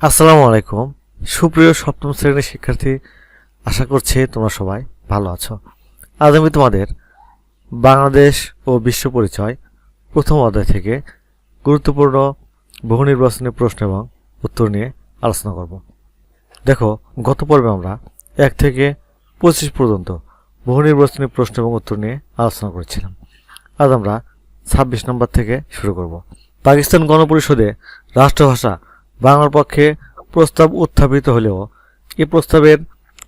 আসসালামু আলাইকুম। সুপ্রিয় সপ্তম শ্রেণির শিক্ষার্থী, আশা করছি তোমরা সবাই ভালো আছো। আজ আমি তোমাদের বাংলাদেশ ও বিশ্ব পরিচয় প্রথম অধ্যায় থেকে গুরুত্বপূর্ণ বহু নির্বাচনী প্রশ্ন এবং উত্তর নিয়ে আলোচনা করব। দেখো, গত পর্বে আমরা এক থেকে পঁচিশ পর্যন্ত বহু নির্বাচনী প্রশ্ন এবং উত্তর নিয়ে আলোচনা করেছিলাম। আজ আমরা ছাব্বিশ নম্বর থেকে শুরু করব। পাকিস্তান গণপরিষদে রাষ্ট্রভাষা বাংলার পক্ষে প্রস্তাব উত্থাপিত হলেও এ প্রস্তাবের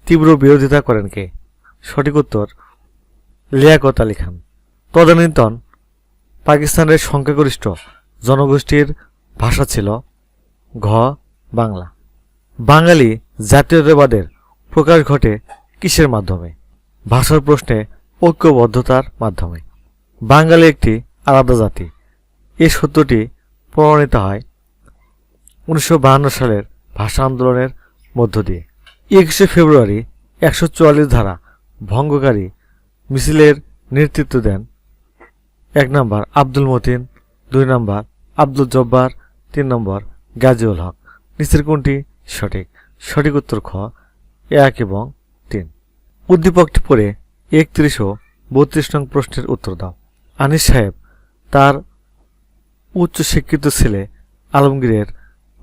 তীব্র বিরোধিতা করেন কে? সঠিক উত্তর, লিয়াকত আলী খান। তদানীন্তন পাকিস্তানের সংখ্যাগরিষ্ঠ জনগোষ্ঠীর ভাষা ছিল ঘ বাংলা। বাঙালি জাতীয়তাবাদের প্রকাশ ঘটে কিসের মাধ্যমে? ভাষার প্রশ্নে ঐক্যবদ্ধতার মাধ্যমে। বাঙালি একটি আলাদা জাতি। এই সত্যটি প্রমাণিত হয় উনিশশো সালের ভাষা আন্দোলনের মধ্য দিয়ে। একুশে ফেব্রুয়ারি একশো চুয়াল্লিশ ধারা ভঙ্গকারী মিছিলের নেতৃত্ব দেন এক নম্বর আব্দুল মতিন, দুই নম্বর আব্দুল জব্বার, তিন নম্বর গাজিউল হক। নিচের কোনটি সঠিক? সঠিক উত্তর খ, এক এবং তিন। উদ্দীপকটি পড়ে একত্রিশ ও বত্রিশ নং প্রশ্নের উত্তর দাও। আনিস সাহেব তার উচ্চ শিক্ষিত ছেলে আলমগীরের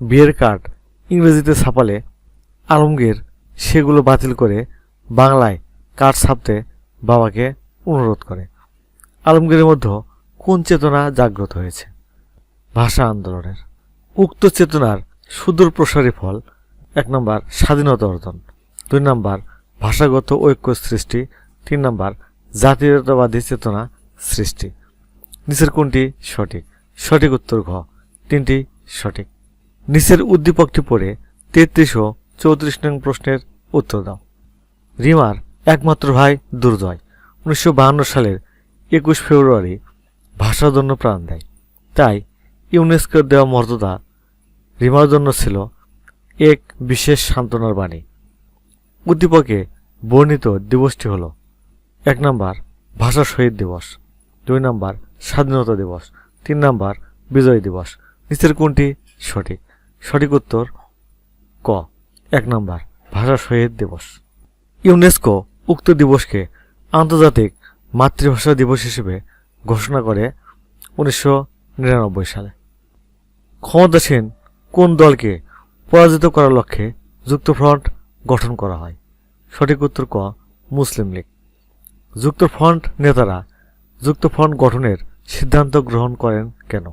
বিয়ের কার্ড ইংরেজিতে ছাপালে আলমগীর সেগুলো বাতিল করে বাংলায় কার্ড ছাপতে বাবাকে অনুরোধ করে। আলমগীরের মধ্যে কোন চেতনা জাগ্রত হয়েছে? ভাষা আন্দোলনের। উক্ত চেতনার সুদূর প্রসারী ফল এক নম্বর স্বাধীনতা অর্জন, দুই নম্বর ভাষাগত ঐক্য সৃষ্টি, তিন নম্বর জাতীয়তাবাদী চেতনা সৃষ্টি। নিচের কোনটি সঠিক? সঠিক উত্তর ঘ, তিনটি সঠিক। নিচের উদ্দীপকটি পড়ে তেত্রিশ ও চৌত্রিশ নং প্রশ্নের উত্তর দাও। রিমার একমাত্র ভাই দুর্জয়, উনিশশো বাহান্ন সালের একুশ ফেব্রুয়ারি ভাষার জন্য প্রাণ দেয়। তাই ইউনেস্কোর দেওয়া মর্যাদা রিমার জন্য ছিল এক বিশেষ সান্ত্বনার বাণী। উদ্দীপকে বর্ণিত দিবসটি হল এক নম্বর ভাষা শহীদ দিবস, দুই নম্বর স্বাধীনতা দিবস, তিন নম্বর বিজয় দিবস। নিচের কোনটি সঠিক? সঠিক উত্তর ক। এক নম্বর, ভাষা শহীদ দিবস। ইউনেস্কো উক্ত দিবসকে আন্তর্জাতিক মাতৃভাষা দিবস হিসেবে ঘোষণা করে উনিশশো নিরানব্বই সালে। ক্ষমতাসীন কোন দলকে পরাজিত করার লক্ষ্যে যুক্তফ্রন্ট গঠন করা হয়? সঠিক উত্তর ক, মুসলিম লীগ। যুক্তফ্রন্ট নেতারা যুক্তফ্রন্ট গঠনের সিদ্ধান্ত গ্রহণ করেন কেন?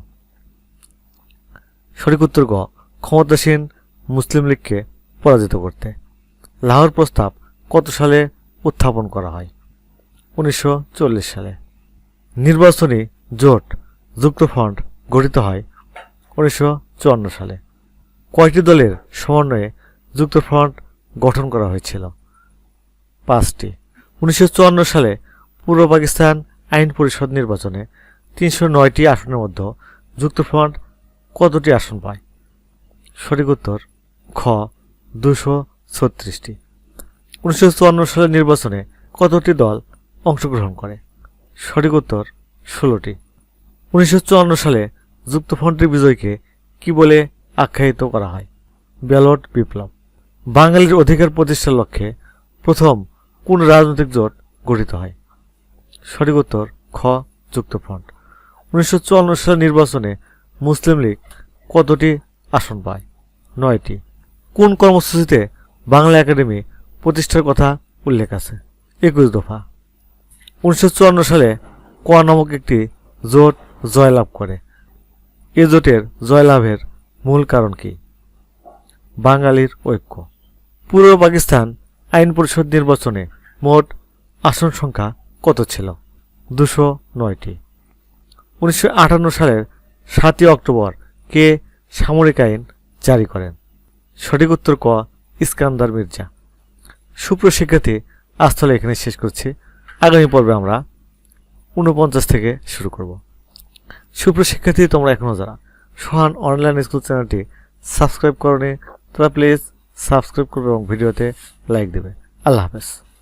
সঠিক উত্তর গ ক্ষমতাসীন মুসলিম লীগকে পরাজিত করতে। লাহোর প্রস্তাব কত সালে উত্থাপন করা হয়? উনিশশো চল্লিশ সালে। নির্বাচনী জোট যুক্তফ্রন্ট গঠিত হয় উনিশশো চুয়ান্ন সালে। কয়টি দলের সমন্বয়ে যুক্তফ্রন্ট গঠন করা হয়েছিল। পাঁচটি। উনিশশো চুয়ান্ন সালে পূর্ব পাকিস্তান আইন পরিষদ নির্বাচনে তিনশো নয়টি আসনের মধ্যে যুক্তফ্রন্ট কতটি আসন পায়? সঠিক উত্তর, খ দুশো ছত্রিশটি। উনিশশো চুয়ান্ন সালের নির্বাচনে কতটি দল অংশগ্রহণ করে? সঠিক উত্তর, ষোলোটি। উনিশশো চুয়ান্ন সালে যুক্তফ্রন্টের বিজয়কে কি বলে আখ্যায়িত করা হয়? ব্যালট বিপ্লব। বাঙালির অধিকার প্রতিষ্ঠার লক্ষ্যে প্রথম কোন রাজনৈতিক জোট গঠিত হয়? সঠিক উত্তর, খ, যুক্তফ্রন্ট। উনিশশো চুয়ান্ন সালের নির্বাচনে মুসলিম লীগ কতটি আসন পায় নয়টি। কোন কর্মসূচিতে বাংলা একাডেমি প্রতিষ্ঠার কথা উল্লেখ আছে? একুশ দফা। উনিশশো চুয়ান্ন সালে ক নামক একটি জোট জয়লাভ করে। এ জোটের জয়লাভের মূল কারণ কি? বাঙালির ঐক্য। পূর্ব পাকিস্তান আইন পরিষদ নির্বাচনে মোট আসন সংখ্যা কত ছিল? দুশো নয়টি। উনিশশো আটান্ন সালের সাতই অক্টোবর কে সামরিক আইন জারি করেন। সঠিক উত্তর ক, ইস্কান্দার মির্জা। আজ তাহলে এখানে শেষ করছি। আগামী পর্বে আমরা উনপঞ্চাশ থেকে শুরু করব। সুপ্রশিক্ষার্থী তোমরা এখনও যারা সোহান অনলাইন স্কুল চ্যানেলটি সাবস্ক্রাইব করনি, তারা প্লিজ সাবস্ক্রাইব করবে এবং ভিডিওতে লাইক দেবে। আল্লাহ হাফেজ।